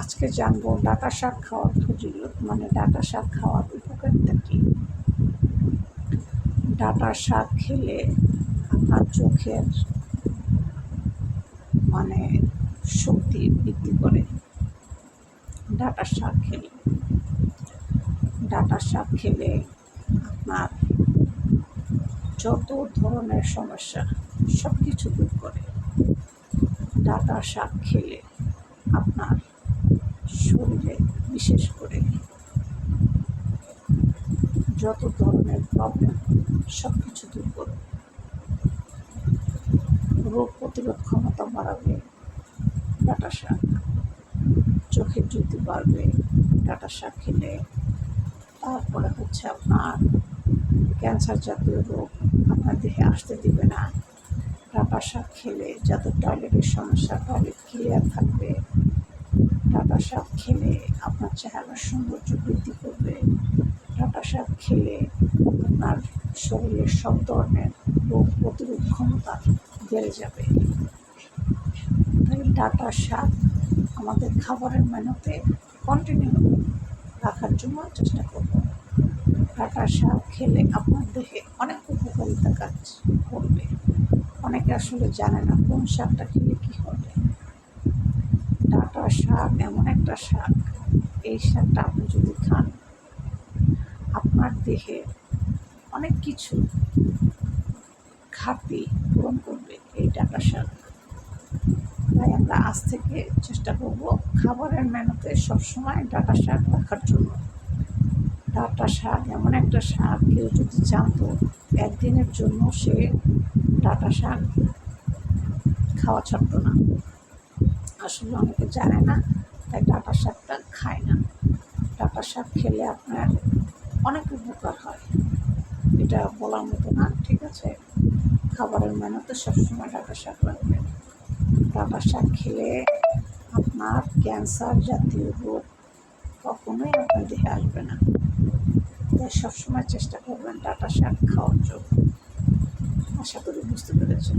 আজকে জানব ডাটা শাক খাওয়ার ফজিলত মানে ডাটা শাক খাওয়ার উপকারিতা কী? ডাটা শাক খেলে আপনার চোখের মানে শক্তি বৃদ্ধি করে। ডাটা শাক খেলে, ডাটা শাক খেলে আপনার যত ধরনের সমস্যা সব কিছু দূর করে। ডাটা শাক খেলে আপনার শরীরে বিশেষ করে। যত ধরনের প্রবলেম সব কিছু দূর করবে রোগ প্রতিরোধ ক্ষমতা বাড়াবে, ডাটা শাক, চোখের জ্যোতি বাড়বে, ডাটা শাক খেলে তারপরে হচ্ছে আপনার ক্যান্সার জাতীয় রোগ আপনার দেহে আসতে দিবে না। ডাটা শাক খেলে যাদের টয়লেটের সমস্যা টয়লেট ক্লিয়ার থাকবে। ডাটা শাক খেলে আপনার চেহারার সৌন্দর্য বৃদ্ধি করবে। ডাটা শাক খেলে আপনার শরীরের সব ধরনের রোগ প্রতিরোধ ক্ষমতা বেড়ে যাবে। তাই ডাটা শাক আমাদের খাবারের মেনুতে কন্টিনিউ রাখার জন্য চেষ্টা করব। ডাটা শাক খেলে আপনার দেহে অনেক উপকারিতা কাজ করবে। অনেকে আসলে জানে না কোন শাকটা খেলে কী হবে। ডাটা শাক, এমন একটা শাক। এই শাকটা আপনি যদি খান, আপনার দেহে অনেক কিছু ঘাটতি পূরণ করবে এই ডাটা শাক। তাই আমরা আজ থেকে চেষ্টা করব খাবারের মেনুতে সবসময় ডাটা শাক রাখার জন্য। ডাটা শাক এমন একটা শাক, কেউ যদি জানতো একদিনের জন্য সে ডাটা শাক খাওয়া ছাড়তো না। আসলে অনেকে জানে না, তাই ডাটা শাকটা খায় না। ডাটা শাক খেলে আপনার অনেক উপকার হয়। এটা বলার মতো না, ঠিক আছে? খাবারের মেনুতে সবসময় ডাটা শাক লাগবে। ডাটা শাক খেলে আপনার ক্যান্সার জাতীয় রোগ কখনোই আপনার দেহে আসবে না। তাই সবসময় চেষ্টা করবেন ডাটা শাক খাওয়ার জন্য। আশা করি বুঝতে পেরেছেন।